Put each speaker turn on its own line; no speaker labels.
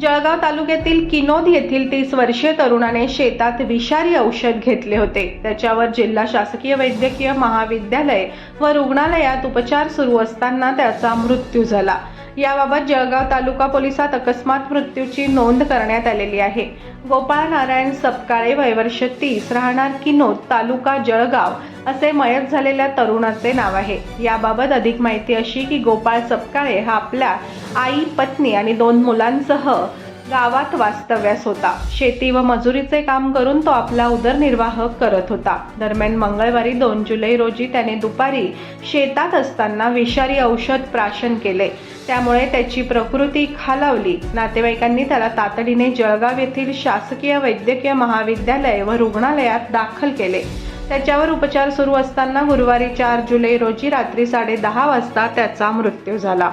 जळगाव तालुक्यातील किनोद येथील तीस वर्षीय तरुणाने शेतात विषारी औषध घेतले होते. त्याच्यावर जिल्हा शासकीय वैद्यकीय महाविद्यालय व रुग्णालयात उपचार सुरू असताना त्याचा मृत्यू झाला. याबाबत जळगाव तालुका पोलिसात अकस्मात मृत्यूची नोंद करण्यात आलेली आहे. गोपाळ नारायण सपकाळे वयवर्ष तीस राहणार किनोद तालुका जळगाव असे मयत झालेल्या तरुणाचे नाव आहे. याबाबत अधिक माहिती अशी की गोपाळ सपकाळे हा आपल्या आई पत्नी आणि दोन मुलांसह गावात वास्तव्यास होता. शेती व मजुरीचे काम करून तो आपला उदरनिर्वाह करत होता. दरम्यान मंगळवारी दोन जुलै रोजी त्याने दुपारी शेतात असताना विषारी औषध प्राशन केले. त्यामुळे त्याची प्रकृती खालावली. नातेवाईकांनी त्याला तातडीने जळगाव येथील शासकीय वैद्यकीय महाविद्यालय व रुग्णालयात दाखल केले. त्याच्यावर उपचार सुरू असताना गुरुवारी चार जुलै रोजी रात्री साडेदहा वाजता त्याचा मृत्यू झाला.